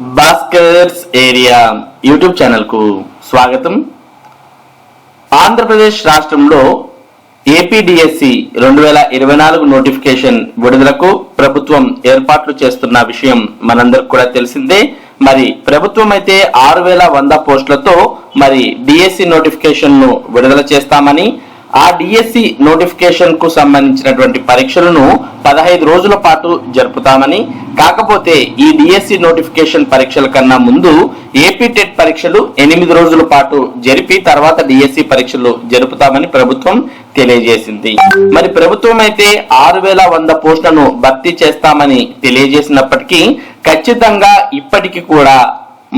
Bhaskar's area YouTube ఛానల్కు స్వాగతం. ఆంధ్రప్రదేశ్ రాష్ట్రంలో ఏపీడిఎస్సి రెండు వేల ఇరవై నాలుగు నోటిఫికేషన్ విడుదలకు ప్రభుత్వం ఏర్పాట్లు చేస్తున్న విషయం మనందరికి కూడా తెలిసిందే. మరి ప్రభుత్వం అయితే ఆరు వేల వంద పోస్టులతో మరి డిఎస్సి నోటిఫికేషన్ను విడుదల చేస్తామని ఆ డిఎస్సి నోటిఫికేషన్కు సంబంధించినటువంటి పరీక్షలను పదహైదు రోజుల పాటు జరుపుతామని. కాకపోతే ఈ డిఎస్సి నోటిఫికేషన్ పరీక్షల కన్నా ముందు ఏపీ టెట్ పరీక్షలు ఎనిమిది రోజుల పాటు జరిపి తర్వాత డిఎస్సి పరీక్షలు జరుపుతామని ప్రభుత్వం తెలియజేసింది. మరి ప్రభుత్వం అయితే ఆరు వేల వంద పోస్టులను భర్తీ చేస్తామని తెలియజేసినప్పటికీ ఖచ్చితంగా ఇప్పటికీ కూడా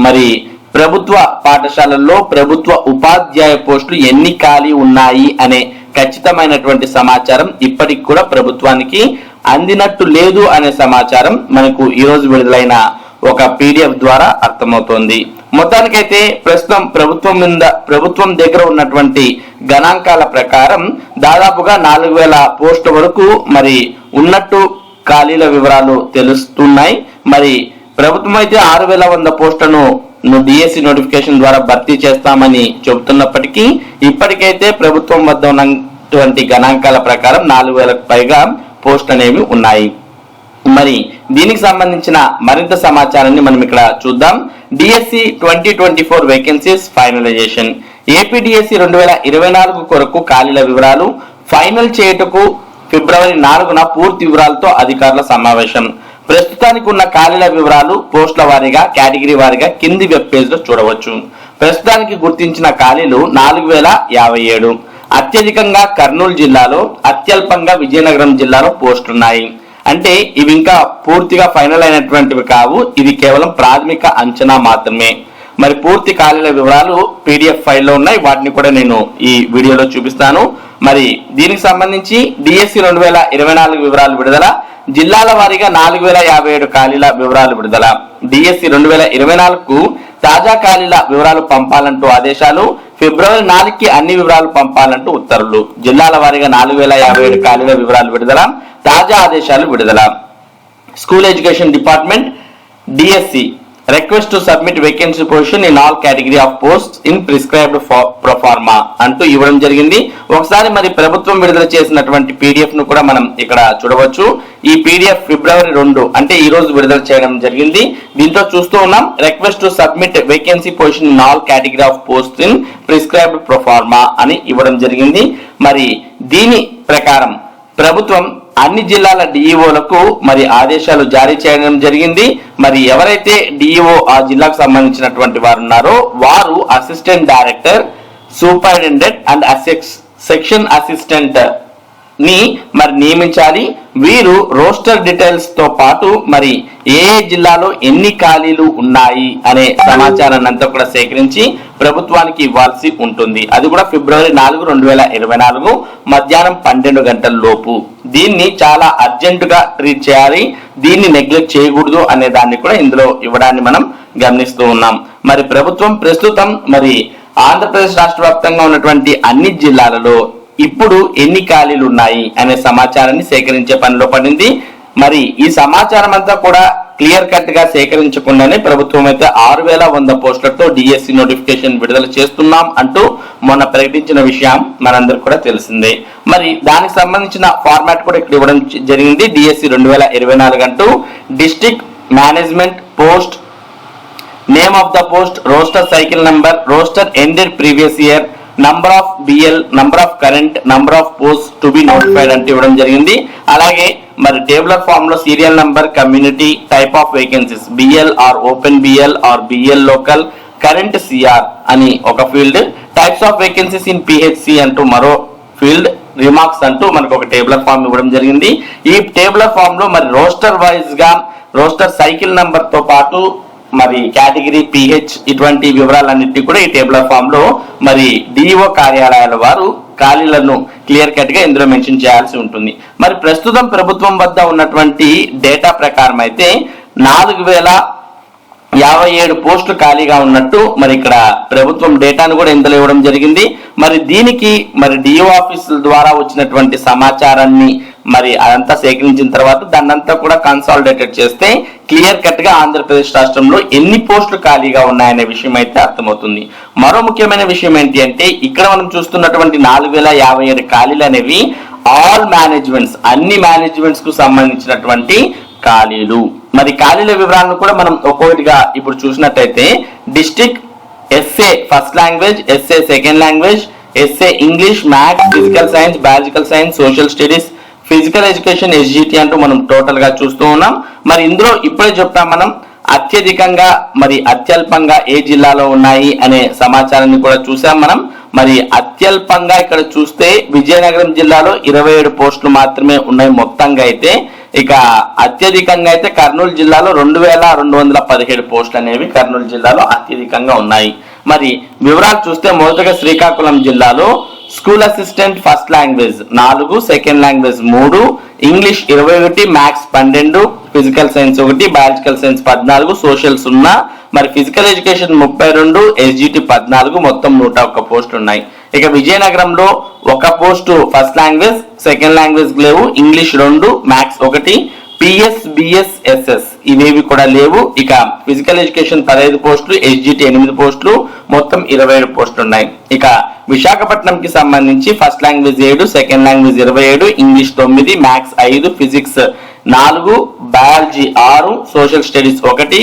మరి ప్రభుత్వ పాఠశాలల్లో ప్రభుత్వ ఉపాధ్యాయ పోస్టులు ఎన్ని ఖాళీ ఉన్నాయి అనే ఖచ్చితమైనటువంటి సమాచారం ఇప్పటికి కూడా ప్రభుత్వానికి అందినట్టు లేదు అనే సమాచారం మనకు ఈ రోజు విడుదలైన ఒక పీడిఎఫ్ ద్వారా అర్థమవుతోంది. మొత్తానికైతే ప్రస్తుతం ప్రభుత్వం మీద ప్రభుత్వం దగ్గర ఉన్నటువంటి గణాంకాల ప్రకారం దాదాపుగా నాలుగు వేల పోస్టుల వరకు మరి ఉన్నట్టు ఖాళీల వివరాలు తెలుస్తున్నాయి. మరి ప్రభుత్వం అయితే ఆరు వేల వంద పోస్టులను డిఎస్సి నోటిఫికేషన్ ద్వారా భర్తీ చేస్తామని చెబుతున్నప్పటికీ ఇప్పటికైతే ప్రభుత్వం వద్ద ఉన్నటువంటి గణాంకాల ప్రకారం నాలుగు వేలకు పైగా పోస్ట్ అనేవి ఉన్నాయి. మరి దీనికి సంబంధించిన మరింత సమాచారాన్ని మనం ఇక్కడ చూద్దాం. DSC twenty twenty four vacancies finalization APDSC రెండు వేల ఇరవై నాలుగు కొరకు ఖాళీల వివరాలు. ఫైనల్ చేయుటకు ఫిబ్రవరి నాలుగున పూర్తి వివరాలతో అధికారుల సమావేశం. ప్రస్తుతానికి ఉన్న ఖాళీల వివరాలు పోస్టుల వారీగా కేటగిరీ వారీగా కింది వెబ్ పేజ్లో చూడవచ్చు. ప్రస్తుతానికి గుర్తించిన ఖాళీలు నాలుగు వేల యాభై ఏడు. అత్యధికంగా కర్నూలు జిల్లాలో అత్యల్పంగా విజయనగరం జిల్లాలో పోస్టులున్నాయి. అంటే ఇవి ఇంకా పూర్తిగా ఫైనల్ అయినటువంటివి కావు ఇది కేవలం ప్రాథమిక అంచనా మాత్రమే. మరి పూర్తి ఖాళీల వివరాలు పీడిఎఫ్ ఫైల్లో ఉన్నాయి వాటిని కూడా నేను ఈ వీడియోలో చూపిస్తాను. మరి దీనికి సంబంధించి డిఎస్సి రెండు వేల ఇరవై నాలుగు వివరాలు విడుదల జిల్లాల వారీగా నాలుగు వేల యాభై ఏడు ఖాళీల వివరాలు విడుదల. డిఎస్సి రెండు వేల ఇరవై నాలుగు తాజా ఖాళీల వివరాలు పంపాలంటూ ఆదేశాలు. ఫిబ్రవరి నాలుగుకి అన్ని వివరాలు పంపాలంటూ ఉత్తర్వులు. జిల్లాల వారీగా నాలుగు వేల యాభై ఏడు ఖాళీల వివరాలు విడుదల. తాజా ఆదేశాలు విడుదల. School education department DSC request to submit vacancy position in all category of post in prescribed proforma అంటూ ఇవ్వడం జరిగింది. ఒకసారి మరి ప్రభుత్వం విడుదల చేసినటువంటి పీడిఎఫ్ను కూడా మనం ఇక్కడ చూడవచ్చు. ఈ పీడిఎఫ్ ఫిబ్రవరి రెండు అంటే ఈ రోజు విడుదల చేయడం జరిగింది. దీంతో చూస్తూ ఉన్నాం. Request to submit vacancy position in all category of post in prescribed proforma అని ఇవ్వడం జరిగింది. మరి దీని ప్రకారం ప్రభుత్వం అన్ని జిల్లాల డిఈఓలకు మరి ఆదేశాలు జారీ చేయడం జరిగింది. మరి ఎవరైతే డిఈఓ ఆ జిల్లాకు సంబంధించినటువంటి వారు ఉన్నారో వారు assistant director superintendent and section అసిస్టెంట్ని మరి నియమించాలి. వీరు రోస్టర్ డీటెయిల్స్తో పాటు మరి ఏ ఏ జిల్లాలో ఎన్ని ఖాళీలు ఉన్నాయి అనే సమాచారాన్ని అంతా కూడా సేకరించి ప్రభుత్వానికి ఇవ్వాల్సి ఉంటుంది. అది కూడా ఫిబ్రవరి నాలుగు రెండు వేల ఇరవై నాలుగు మధ్యాహ్నం పన్నెండు గంటల లోపు. దీన్ని చాలా అర్జెంటుగా ట్రీట్ చేయాలి. దీన్ని నెగ్లెక్ట్ చేయకూడదు అనే దాన్ని కూడా ఇందులో ఇవ్వడాన్ని మనం గమనిస్తూ ఉన్నాం. మరి ప్రభుత్వం ప్రస్తుతం మరి ఆంధ్రప్రదేశ్ రాష్ట్ర వ్యాప్తంగా ఉన్నటువంటి అన్ని జిల్లాలలో ఇప్పుడు ఎన్ని ఖాళీలు ఉన్నాయి అనే సమాచారాన్ని సేకరించే పనిలో పడింది. మరి ఈ సమాచారం అంతా కూడా క్లియర్ కట్గా సేకరించకుండానే ప్రభుత్వం అయితే ఆరు వేల వంద పోస్టులతో డిఎస్సి నోటిఫికేషన్ విడుదల చేస్తున్నాం అంటూ మొన్న ప్రకటించిన విషయం మనందరికి కూడా తెలిసిందే. మరి దానికి సంబంధించిన ఫార్మాట్ కూడా ఇక్కడ ఇవ్వడం జరిగింది. డిఎస్సి రెండు వేల ఇరవై నాలుగు అంటూ district management post name of the post roster cycle number roster ended previous year number of BL number of current number of post to be notified అంటే ఇవ్వడం జరిగింది. అలాగే మరి టేబుల్ ఫామ్లో serial number community type of vacancies BL R open BL R BL local current CR అని ఒక field types of vacancies in PHC అంటూ మరో ఫీల్డ్ రిమార్క్స్ అంటూ మనకు ఒక టేబులర్ ఫామ్ ఇవ్వడం జరిగింది. ఈ టేబులర్ ఫామ్లో మరి రోస్టర్ వైజ్గా రోస్టర్ సైకిల్ నంబర్తో పాటు మరి కేటగిరీ పిహెచ్ ఇటువంటి వివరాలన్నింటినీ కూడా ఈ టేబులర్ ఫామ్లో మరి డిఓ కార్యాలయాల వారు ఖాళీలను క్లియర్ కట్గా ఇందులో మెన్షన్ చేయాల్సి ఉంటుంది. మరి ప్రస్తుతం ప్రభుత్వం వద్ద ఉన్నటువంటి డేటా ప్రకారం అయితే నాలుగు వేల యాభై ఏడు పోస్టులు ఖాళీగా ఉన్నట్టు మరి ఇక్కడ ప్రభుత్వం డేటాను కూడా ఇందులో ఇవ్వడం జరిగింది. మరి దీనికి మరి డిఓ ఆఫీసుల ద్వారా వచ్చినటువంటి సమాచారాన్ని మరి అదంతా సేకరించిన తర్వాత దాన్నంతా కూడా కన్సాలిడేటెడ్ చేస్తే క్లియర్ కట్గా ఆంధ్రప్రదేశ్ రాష్ట్రంలో ఎన్ని పోస్టులు ఖాళీగా ఉన్నాయనే విషయం అయితే అర్థమవుతుంది. మరో ముఖ్యమైన విషయం ఏంటి అంటే ఇక్కడ మనం చూస్తున్నటువంటి నాలుగు వేల యాభై ఏడు ఖాళీలు అనేవి ఆల్ మేనేజ్మెంట్స్ అన్ని మేనేజ్మెంట్స్కు సంబంధించినటువంటి ఖాళీలు. మరి ఖాళీల వివరాలను కూడా మనం ఒక్కొక్కటిగా ఇప్పుడు చూసినట్టయితే district SA first language SA second language SA English maths physical science biological science social studies physical education SGT అంటూ మనం టోటల్గా చూస్తూ ఉన్నాం. మరి ఇందులో ఇప్పుడే చెప్తాం మనం అత్యధికంగా మరి అత్యల్పంగా ఏ జిల్లాలో ఉన్నాయి అనే సమాచారాన్ని కూడా చూసాం మనం. మరి అత్యల్పంగా ఇక్కడ చూస్తే విజయనగరం జిల్లాలో ఇరవై ఏడు పోస్టులు మాత్రమే ఉన్నాయి మొత్తంగా అయితే. ఇక అత్యధికంగా అయితే కర్నూలు జిల్లాలో రెండు వేల రెండు వందల పదిహేడు పోస్టులు అనేవి కర్నూలు జిల్లాలో అత్యధికంగా ఉన్నాయి. మరి వివరాలు చూస్తే మొదటగా శ్రీకాకుళం జిల్లాలో స్కూల్ అసిస్టెంట్ ఫస్ట్ లాంగ్వేజ్ నాలుగు. సెకండ్ లాంగ్వేజ్ మూడు. ఇంగ్లీష్ ఇరవై ఒకటి మ్యాథ్స్ పన్నెండు. ఫిజికల్ సైన్స్ ఒకటి బయాలజికల్ సైన్స్ పద్నాలుగు. సోషల్ సున్నా మరి ఫిజికల్ ఎడ్యుకేషన్ ముప్పై రెండు ఎస్జిటి పద్నాలుగు. మొత్తం నూట ఒక్క పోస్టులు ఉన్నాయి. ఇక విజయనగరంలో ఒక post first language second language లేవు. ఇంగ్లీష్ రెండు మ్యాథ్స్ ఒకటి. పిఎస్ బిఎస్ ఎస్ఎస్ ఇవేవి కూడా లేవు. ఇక ఫిజికల్ ఎడ్యుకేషన్ పదహైదు పోస్టులు ఎస్జిటి ఎనిమిది పోస్టులు మొత్తం ఇరవై ఏడు పోస్టులు ఉన్నాయి ఇక విశాఖపట్నం కి సంబంధించి ఫస్ట్ లాంగ్వేజ్ ఏడు సెకండ్ లాంగ్వేజ్ ఇరవై ఏడు ఇంగ్లీష్ తొమ్మిది మ్యాథ్స్ ఐదు ఫిజిక్స్ నాలుగు బయాలజీ ఆరు సోషల్ స్టడీస్ ఒకటి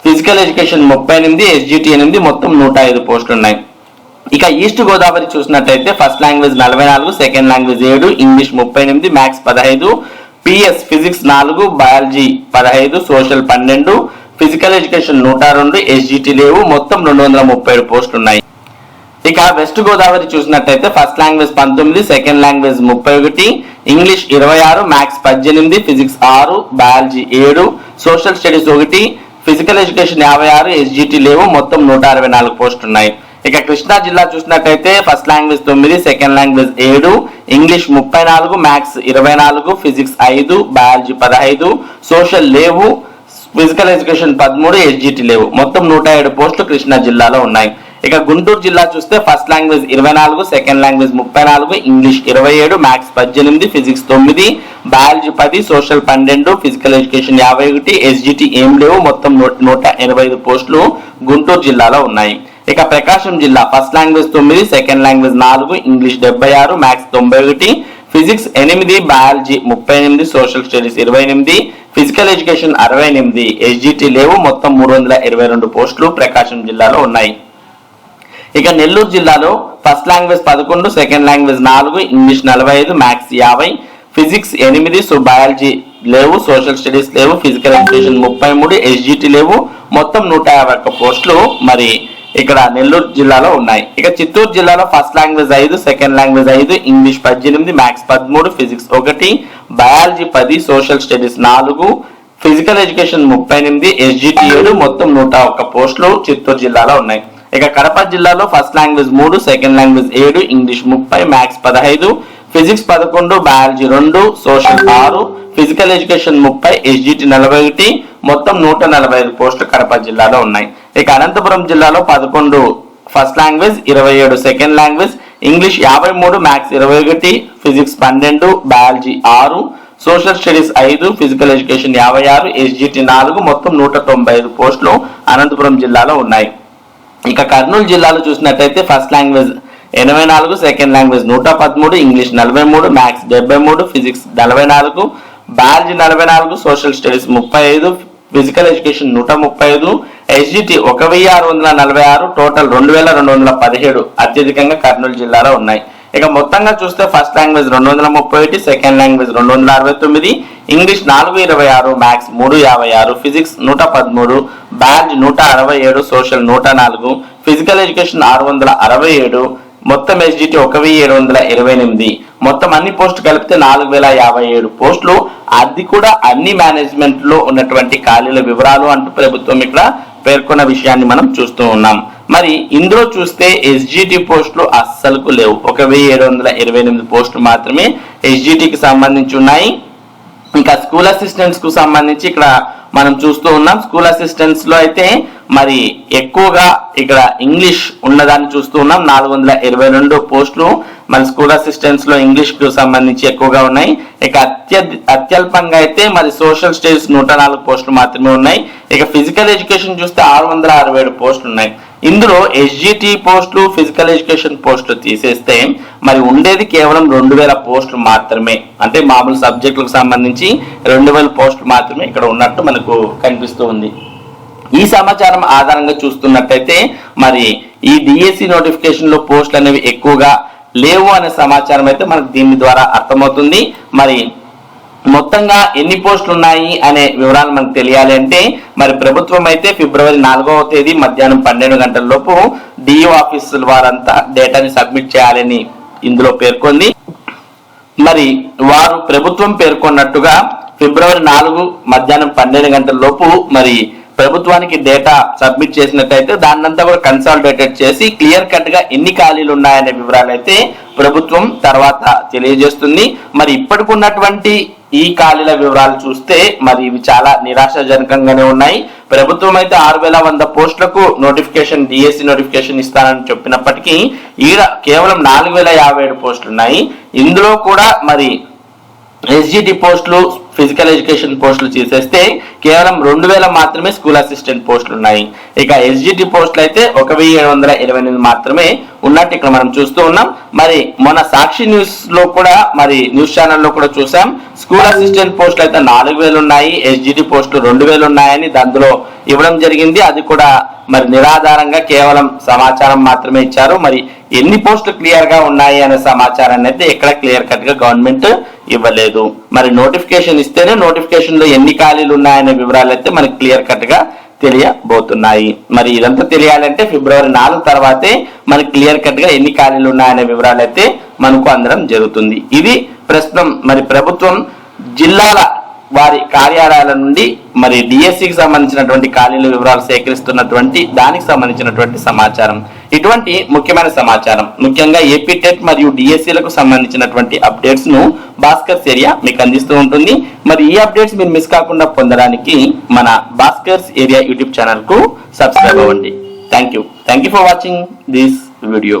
ఫిజికల్ ఎడ్యుకేషన్ ముప్పై ఎనిమిది ఎస్జిటి ఎనిమిది మొత్తం నూట ఐదు పోస్టులు ఉన్నాయి ఇక ఈస్ట్ గోదావరి చూసినట్టయితే ఫస్ట్ లాంగ్వేజ్ నలభై నాలుగు సెకండ్ లాంగ్వేజ్ ఏడు ఇంగ్లీష్ ముప్పై ఎనిమిది మ్యాథ్స్ పదహైదు పిఎస్ ఫిజిక్స్ నాలుగు బయాలజీ పదహైదు సోషల్ పన్నెండు ఫిజికల్ ఎడ్యుకేషన్ నూట రెండు ఎస్జిటి లేవు మొత్తం రెండు వందల ముప్పై ఏడు పోస్టులు ఉన్నాయి. ఇక వెస్ట్ గోదావరి చూసినట్టయితే ఫస్ట్ లాంగ్వేజ్ పంతొమ్మిది సెకండ్ లాంగ్వేజ్ ముప్పై ఒకటి ఇంగ్లీష్ ఇరవై ఆరు మ్యాథ్స్ పద్దెనిమిది ఫిజిక్స్ ఆరు బయాలజీ ఏడు సోషల్ స్టడీస్ ఒకటి ఫిజికల్ ఎడ్యుకేషన్ యాభై ఆరు ఎస్జిటి లేవు మొత్తం నూట అరవై నాలుగు పోస్టులు ఉన్నాయి. ఇక కృష్ణా జిల్లా చూసినట్టయితే ఫస్ట్ లాంగ్వేజ్ తొమ్మిది సెకండ్ లాంగ్వేజ్ ఏడు ఇంగ్లీష్ ముప్పై నాలుగు మ్యాథ్స్ ఇరవై నాలుగు ఫిజిక్స్ ఐదు బయాలజీ పదహైదు సోషల్ లేవు ఫిజికల్ ఎడ్యుకేషన్ పదమూడు ఎస్జిటి లేవు. మొత్తం నూట ఏడు పోస్టులు కృష్ణా జిల్లాలో ఉన్నాయి. ఇక గుంటూరు జిల్లా చూస్తే ఫస్ట్ లాంగ్వేజ్ ఇరవై నాలుగు సెకండ్ లాంగ్వేజ్ ముప్పై నాలుగు ఇంగ్లీష్ ఇరవై ఏడు మ్యాథ్స్ పద్దెనిమిది ఫిజిక్స్ తొమ్మిది బయాలజీ పది సోషల్ పన్నెండు ఫిజికల్ ఎడ్యుకేషన్ యాభై ఒకటి ఎస్జిటి ఏం లేవు. మొత్తం నూట ఎనభై ఐదు పోస్టులు గుంటూరు జిల్లాలో ఉన్నాయి. ఇక ప్రకాశం జిల్లా ఫస్ట్ లాంగ్వేజ్ తొమ్మిది సెకండ్ లాంగ్వేజ్ నాలుగు ఇంగ్లీష్ డెబ్బై ఆరు మ్యాథ్స్ తొంభై ఒకటి ఫిజిక్స్ ఎనిమిది బయాలజీ ముప్పై ఎనిమిది సోషల్ స్టడీస్ ఇరవై ఎనిమిది ఫిజికల్ ఎడ్యుకేషన్ అరవై ఎనిమిది ఎస్జిటి లేవు మొత్తం మూడు వందల ఇరవై రెండు పోస్టులు ప్రకాశం జిల్లాలో ఉన్నాయి. ఇక నెల్లూరు జిల్లాలో ఫస్ట్ లాంగ్వేజ్ పదకొండు సెకండ్ లాంగ్వేజ్ నాలుగు ఇంగ్లీష్ నలభై ఐదు మ్యాథ్స్ యాభై ఫిజిక్స్ ఎనిమిది సో బయాలజీ లేవు సోషల్ స్టడీస్ లేవు ఫిజికల్ ఎడ్యుకేషన్ ముప్పై మూడు ఎస్జిటి లేవు మొత్తం నూట యాభై ఒక్క పోస్టులు మరి ఇక్కడ నెల్లూరు జిల్లాలో ఉన్నాయి. ఇక చిత్తూరు జిల్లాలో ఫస్ట్ లాంగ్వేజ్ ఐదు సెకండ్ లాంగ్వేజ్ ఐదు ఇంగ్లీష్ పద్దెనిమిది మ్యాథ్స్ పదమూడు ఫిజిక్స్ ఒకటి బయాలజీ పది సోషల్ స్టడీస్ నాలుగు ఫిజికల్ ఎడ్యుకేషన్ ముప్పై ఎనిమిది ఎస్జిటి ఏడు మొత్తం నూట ఒక్క పోస్టులు చిత్తూరు జిల్లాలో ఉన్నాయి. ఇక కడప జిల్లాలో ఫస్ట్ లాంగ్వేజ్ మూడు సెకండ్ లాంగ్వేజ్ ఏడు ఇంగ్లీష్ ముప్పై మ్యాథ్స్ పదహైదు ఫిజిక్స్ పదకొండు బయాలజీ రెండు సోషల్ ఆరు ఫిజికల్ ఎడ్యుకేషన్ ముప్పై ఎస్జిటి నలభై ఒకటి మొత్తం నూట నలభై ఐదు పోస్టులు కడప జిల్లాలో ఉన్నాయి. ఇక అనంతపురం జిల్లాలో పదకొండు ఫస్ట్ లాంగ్వేజ్ ఇరవై ఏడు సెకండ్ లాంగ్వేజ్ ఇంగ్లీష్ యాభై మూడు మ్యాథ్స్ ఇరవై ఒకటి ఫిజిక్స్ పన్నెండు బయాలజీ ఆరు సోషల్ స్టడీస్ ఐదు ఫిజికల్ ఎడ్యుకేషన్ యాభై ఆరు ఎస్జిటి నాలుగు మొత్తం నూట తొంభై ఐదు పోస్టులు అనంతపురం జిల్లాలో ఉన్నాయి. ఇక కర్నూలు జిల్లాలో చూసినట్టయితే ఫస్ట్ లాంగ్వేజ్ ఎనభై నాలుగు సెకండ్ లాంగ్వేజ్ నూట పదమూడు ఇంగ్లీష్ నలభై మూడు మ్యాథ్స్ డెబ్బై మూడు ఫిజిక్స్ నలభై నాలుగు బయాలజీ నలభై నాలుగు సోషల్ స్టడీస్ ముప్పై ఐదు ఫిజికల్ ఎడ్యుకేషన్ నూట ముప్పై ఐదు ఎస్జిటి ఒక వెయ్యి ఆరు వందల నలభై ఆరు టోటల్ రెండు వేల రెండు వందల పదిహేడు అత్యధికంగా కర్నూలు జిల్లాలో ఉన్నాయి. ఇక మొత్తంగా చూస్తే ఫస్ట్ లాంగ్వేజ్ రెండు వందల ముప్పై ఒకటి సెకండ్ లాంగ్వేజ్ రెండు వందల అరవై తొమ్మిది ఇంగ్లీష్ నాలుగు ఇరవై ఆరు మ్యాథ్స్ మూడు యాభై ఆరు ఫిజిక్స్ నూట పదమూడు బ్యాలజీ నూట అరవై ఏడు సోషల్ నూట నాలుగు ఫిజికల్ ఎడ్యుకేషన్ ఆరు వందల అరవై ఏడు మొత్తం ఎస్జిటి ఒక వెయ్యి ఏడు వందల ఇరవై ఎనిమిది. మొత్తం అన్ని పోస్టులు కలిపితే నాలుగు వేల యాభై ఏడు పోస్టులు. అది కూడా అన్ని మేనేజ్మెంట్లో ఉన్నటువంటి ఖాళీల వివరాలు అంటూ ప్రభుత్వం ఇక్కడ పేర్కొన్న విషయాన్ని మనం చూస్తూ ఉన్నాం. మరి ఇందులో చూస్తే ఎస్జిటి పోస్టులు అస్సలకు లేవు. ఒక వెయ్యి ఏడు వందల ఇరవై ఎనిమిది పోస్టులు మాత్రమే ఎస్జిటికి సంబంధించి ఉన్నాయి. ఇంకా స్కూల్ అసిస్టెంట్స్కు సంబంధించి ఇక్కడ మనం చూస్తూ ఉన్నాం. స్కూల్ అసిస్టెంట్స్లో అయితే మరి ఎక్కువగా ఇక్కడ ఇంగ్లీష్ ఉన్నదాన్ని చూస్తూ ఉన్నాం. నాలుగు వందల ఇరవై రెండు పోస్టులు మన స్కూల్ అసిస్టెంట్స్లో ఇంగ్లీష్కు సంబంధించి ఎక్కువగా ఉన్నాయి. ఇక అత్య అత్యల్పంగా అయితే మరి సోషల్ స్టడీస్ నూట నాలుగు పోస్టులు మాత్రమే ఉన్నాయి. ఇక ఫిజికల్ ఎడ్యుకేషన్ చూస్తే ఆరు వందల అరవై ఏడు పోస్టులు ఉన్నాయి. ఇందులో ఎస్జిటి పోస్టులు ఫిజికల్ ఎడ్యుకేషన్ పోస్టులు తీసేస్తే మరి ఉండేది కేవలం రెండు వేల పోస్టులు మాత్రమే. అంటే మామూలు సబ్జెక్టులకు సంబంధించి రెండు వేల పోస్టులు మాత్రమే ఇక్కడ ఉన్నట్టు మనకు కనిపిస్తూ ఉంది. ఈ సమాచారం ఆధారంగా చూస్తున్నట్టయితే మరి ఈ డిఎస్సి నోటిఫికేషన్లో పోస్టులు అనేవి ఎక్కువగా లేవు అనే సమాచారం అయితే మనకు దీని ద్వారా అర్థమవుతుంది. మరి మొత్తంగా ఎన్ని పోస్టులు ఉన్నాయి అనే వివరాలు మనకు తెలియాలి అంటే మరి ప్రభుత్వం అయితే ఫిబ్రవరి నాలుగవ తేదీ మధ్యాహ్నం పన్నెండు గంటల లోపు డిఓ ఆఫీసుల వారంతా డేటాని సబ్మిట్ చేయాలని ఇందులో పేర్కొంది. మరి వారు ప్రభుత్వం పేర్కొన్నట్టుగా ఫిబ్రవరి నాలుగు మధ్యాహ్నం పన్నెండు గంటల లోపు మరి ప్రభుత్వానికి డేటా సబ్మిట్ చేసినట్టయితే దాన్నంతా కూడా కన్సాలిడేటెడ్ చేసి క్లియర్ కట్గా ఎన్ని ఖాళీలు ఉన్నాయనే వివరాలు అయితే ప్రభుత్వం తర్వాత తెలియజేస్తుంది. మరి ఇప్పటికున్నటువంటి ఈ ఖాళీల వివరాలు చూస్తే మరి ఇవి చాలా నిరాశాజనకంగానే ఉన్నాయి. ప్రభుత్వం అయితే ఆరు వేల వంద పోస్టులకు నోటిఫికేషన్ డిఎస్సి నోటిఫికేషన్ ఇస్తానని చెప్పినప్పటికీ ఈడ కేవలం నాలుగు వేల యాభై ఏడు పోస్టులు ఉన్నాయి ఇందులో కూడా మరి ఎస్జిటి పోస్టులు ఫిజికల్ ఎడ్యుకేషన్ పోస్టులు తీసేస్తే కేవలం రెండు వేల మాత్రమే స్కూల్ అసిస్టెంట్ పోస్టులు ఉన్నాయి. ఇక ఎస్జిటి పోస్టులు అయితే ఒక వెయ్యి ఏడు వందల ఇరవై ఎనిమిది మాత్రమే ఉన్నట్టు ఇక్కడ మనం చూస్తూ ఉన్నాం. మరి మొన్న సాక్షి న్యూస్లో కూడా మరి న్యూస్ ఛానల్లో కూడా చూసాం. స్కూల్ అసిస్టెంట్ పోస్టులు అయితే నాలుగు వేలు ఉన్నాయి. ఎస్జిటి పోస్టులు రెండు వేలు ఉన్నాయని అందులో ఇవ్వడం జరిగింది. అది కూడా మరి నిరాధారంగా కేవలం సమాచారం మాత్రమే ఇచ్చారు. మరి ఎన్ని పోస్టులు క్లియర్గా ఉన్నాయి అనే సమాచారాన్ని అయితే ఇక్కడ క్లియర్ కట్గా గవర్నమెంట్ ఇవ్వలేదు. మరి నోటిఫికేషన్ ఇస్తేనే నోటిఫికేషన్లో ఎన్ని ఖాళీలు ఉన్నాయనే వివరాలు అయితే మనకి క్లియర్ కట్గా తెలియబోతున్నాయి. మరి ఇదంతా తెలియాలంటే ఫిబ్రవరి నాలుగు తర్వాతే మనకి క్లియర్ కట్గా ఎన్ని ఖాళీలు ఉన్నాయనే వివరాలు అయితే మనకు అందడం జరుగుతుంది. ఇది ప్రస్తుతం మరి ప్రభుత్వం జిల్లాల వారి కార్యాలయాల నుండి మరి డిఎస్సికి సంబంధించినటువంటి ఖాళీల వివరాలు సేకరిస్తున్నటువంటి దానికి సంబంధించినటువంటి సమాచారం. ఇటువంటి ముఖ్యమైన సమాచారం. ముఖ్యంగా ఏపీ టెట్ మరియు డిఎస్సీలకు సంబంధించినటువంటి అప్డేట్స్ను భాస్కర్స్ ఏరియా మీకు అందిస్తూ ఉంటుంది. మరి ఈ అప్డేట్స్ మీరు మిస్ కాకుండా పొందడానికి మన భాస్కర్స్ ఏరియా యూట్యూబ్ ఛానల్కు సబ్స్క్రైబ్ అవ్వండి. Thank you thank you for watching this video.